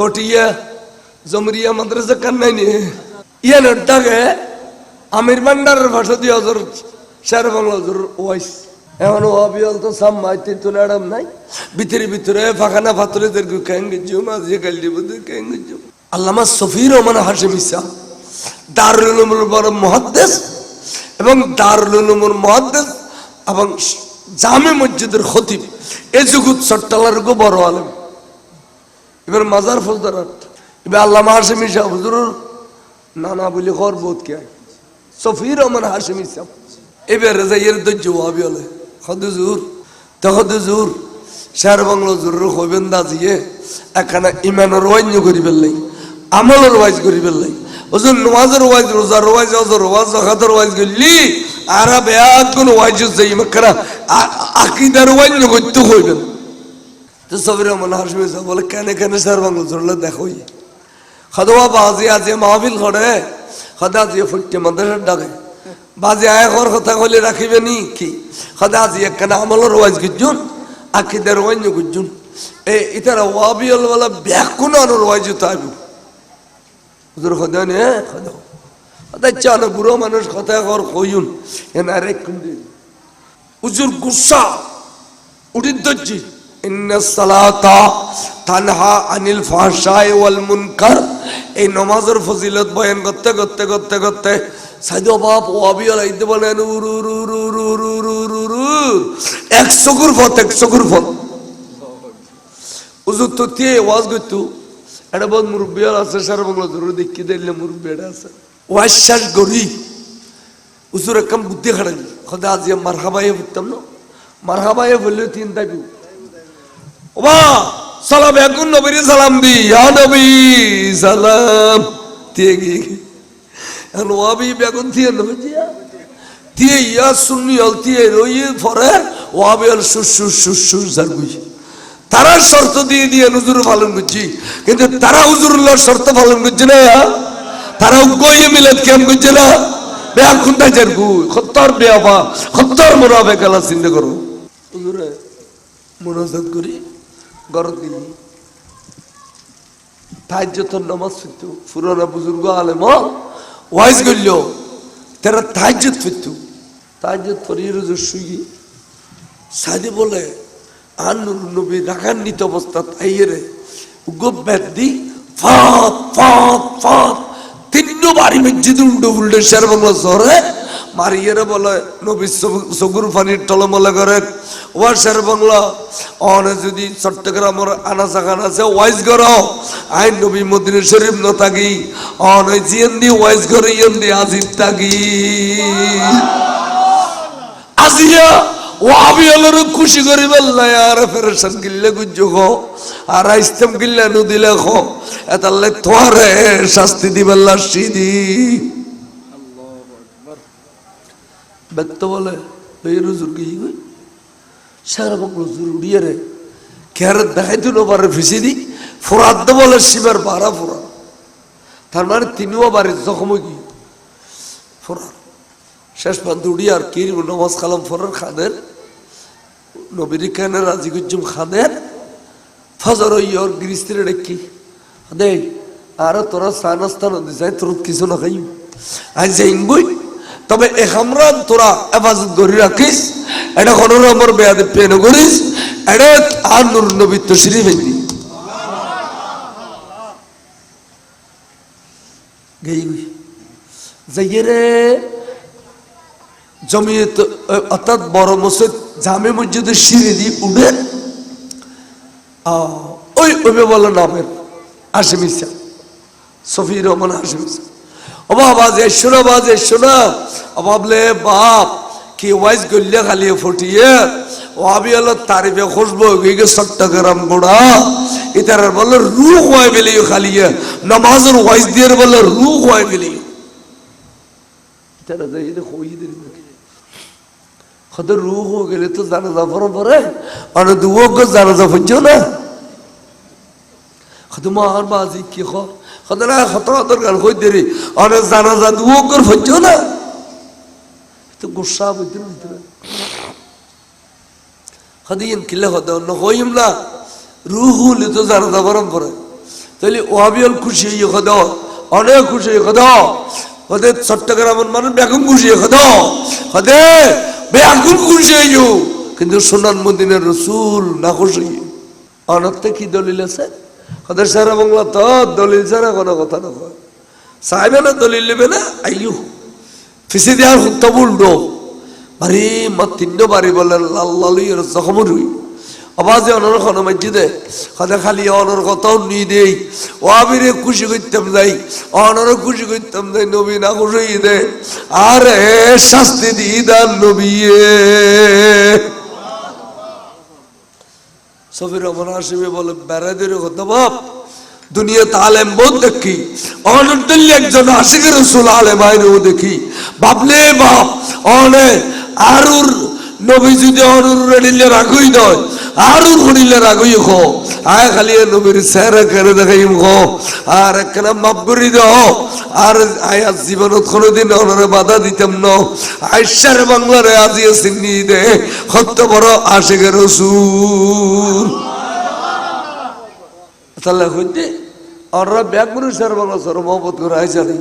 ফটিয়া জমরিয়া মাদ্রাসা কান্নাই নিয়ে। ইয়ানোর দাগে আমির ভান্ডারের ভাষা দিয়ে হজর শের বাংলা হজর ওয়াইস। এখন ওয়াবিয়াল তো সাম মাইতে তো ম্যাডাম নাই। ভিতরে ভিতরে ফাঁকানা ফাতরে দের কেঙ্গে জুম আজিয়ে গালি বুঝে কেঙ্গে জুম। আল্লামা সফির রহমান হাসিম ইসা দারুল উলুমুল বড় মহাদ্দেশ এবং দারুল উলুমুল মহাদ্দেশ এবং জামে মসজিদের খতিব। এ জুগুত সট্টালার গো বড় আলম। এবার মাজার ফৌজদারাত এবার আল্লামা হাসিম ইসা হুজুর নানা বলি খর বোধ কে সফির রহমান হাসিম ইসা এবার যাইয়ের ধৈর্য হবি হলে হদুজুর তো হদুজুর শের বাংলা জুর হইবেন দাজিয়ে একখানা ইমানের ওয়াইন্য করি ফেললাই, আমলের ওয়াইজ করি ফেললাই ওজন নমাজের ওয়াইজ, রোজার ওয়াইজ অজর ওয়াজ জখাতের ওয়াইজ করলি, আর বেয়াত কোন ওয়াইজ যাই মাখানা আকিদার ওয়াইন্য করতে হইবেন তো সবির রহমান হাসিম বলে কেন কেন শের বাংলা জুরলে দেখোই খদওয়া বাজি আজি মাহফিল করে খদা আজি ফুটকে মাদ্রাসার ডাকে বাজি আয় কর কথা কইলে রাখিবে নি কি খদা আজি একখানা আমলের ওয়াজ গুজুন আকিদের ওয়াইন্য গুজুন এ ইতারা ওয়াবিয়ল ওয়ালা ব্যাকুন আনোর ওয়াজ তাইব হুজুর খদা নে খদা খদা চানো বুড়ো মানুষ কথা কর কইুন এন আরেক কুন্দি হুজুর গুসা সালাতা তানহা আনিল ফাহশায় ওয়াল এই নমাজের ফজিলত বয়ান করতে করতে করতে করতে সাইদো বাপ ও আবি আলাইতে বলেন এক চকুর ফত এক চকুর ফত। উজুর তো তিয়ে ওয়াজ এটা মুরব্বী আছে, সারা বাংলা ধরে দেখি দেখলে মুরব্বী এটা আছে। ওয়াজ শ্বাস গরি। উজুর একদম বুদ্ধি খাড়ালি খদা আজি মারহাবাইয়ে ফুটতাম না। মারহাবাইয়ে ফুললে তিন তাকিও সালাম এখন নবীর সালাম দি। নবী, সালাম। দিয়ে গিয়ে দিয়ে ইয়া তারা শর্ত দিয়ে দিয়ে হুজুর পালন করছি। কিন্তু তারা হুজুরুল্লাহ শর্ত পালন করছে না। তারা গইয়ে মিলাদ কেম করছে না। বেয়া খুন্দা যার গু খত্তর বেয়া বা খত্তর মোরাবে গেলা চিন্তা করো। হুজুরে মনোজাত করি। গরত দিলি তাহাজ্জতর নামাজ ফিরতু। পুরোনো বুজুর্গ আলেম ওয়াইজ করল তারা তাহাজ্জত ফিরতু। তাহাজ্জত ফরিয়ে রোজ শুই সাদি বলে আনুর নবী রাগান্বিত অবস্থা তাইয়েরে গোব্যাত দি ফাঁত ফাঁত ফাঁত তিনবারই মসজিদ উল্টো উল্টো শের বাংলা মারিয়েরে বলে, নবী সগুর পানির টলমলে করে ওয়ার শের বাংলা। অনে যদি চট্টগ্রামের আনাচা খানাছে ওয়াইজ কর, আইন নবী মদিনা শরীফ ন থাকি, অনে জিয়েন দি ওয়াইজ করে ইয়েন দি আজির থাকি। আজিয়া খুশি করি বললাই গিল্লে গিল্লে শাস্তি ব্যক্ত বলে কি সারা বক রুজুর উড়িয়ে কেয়ারে দেখাই দিল পারে ফিসি দি, ফোরাত দে বলে শিবের বারা ফোরা। তার মানে তিনিও বাড়ি জখম কি? ফোরার শেষ পর্যন্ত উড়িয়ে আর কি নমাজ কালাম ফোরার খাদের নবীর কেন রাজি গুজুম খাদের ফজর ইয়র গিরিস্তিরে ডেকি। দে, আর তোরা সানস্থান দিছাই তোর কিছু না খাই আজ যাইন তবে এখামরান তোরা হেফাজত করি রাখিস। এটা কোনো নম্বর বেয়াদে পেন করিস এটা আর নুর নবী তো শ্রী ভেন্দি গেই। যাইয়ে রে জমিয়ত অর্থাৎ বড় মসজিদ, জামে মসজিদের সিঁড়ি দিয়ে উঠে ওই বলে নামের হাসিম ইসা সফি রহমান হাসিম ইসা। ও বাবা, যে শোনা বা, যে শোনা। বাপ কি ওয়াইজ গল্লে খালি ফুটিয়ে ও আবি হলো তারিফে খুশবো গিয়ে চট্টগ্রাম গোড়া ইতার বলে রু হয় গেলি খালিয়ে নামাজের ওয়াইজ দিয়ে বলে রু হয় গেলি ইতারা হয়ে গেলে তো জানাজা পরে পরে আর দুয়োগ জানাজা ফুটছ না। খদ মার বাজি কি খ? খদ, না খত দরকার হই দেরি আর জানাজা দুয়োগ ফুটছ না। তো গুসা বুঝতে বুঝতে খদ ইন কিলে খদ অন্য হইম না রুহ হলে তো জানাজা পরম পরে তাহলে ওহাবিয়ল খুশি হইয়ে খদ অনেক খুশি হইয়ে খদ হদে চট্টগ্রামের মানুষ বেগুন খুশি হয়ে খদ হদে বেগুন খুশি হইও কিন্তু সোনান মদিনের রসুল না খুশি অনর্থে কি দলিল আছে হদের সারা বাংলা তো দলিল ছাড়া কোনো কথা না চাইবে না দলিল নেবে না আইয়ু ফিসে দেওয়ার হুক্তা উল্টো বাড়ি মা তিন্ন বাড়ি বলে লাল লালুই জখম রুই আবাজে অনর খন মসজিদে সদে খালি অনর কথাও নি দেই। ও আবিরে খুশি করতাম যাই, অনর খুশি করতাম যাই, নবী না খুশি দে। আরে শাস্তি দি দান নবী সফির রহমান হাসিমে বলে, বেড়াদের কথা বাপ দুনিয়াতে আলেম বহুত দেখি অনর্দল্য একজন আশিকের রসুল আলেম আইনেও দেখি। বাপলে বাপ অনে আরুর নবী যদি অনুর রেডিলে রাখই নয় আরুর হরিলে রাখই খো আয় খালি নবীর স্যারে করে দেখাইম খো আর একখানা মাপ করি দাও। আর আয় আজ জীবনত কোনোদিন অনরে বাধা দিতাম ন। আইসার বাংলারে আজিয়ে চিনি দে সত্য বড় আশিকের রসুল। তাহলে হইতে আর ব্যাগ মানুষ আর বাংলা সর মহব্বত করে আইসানি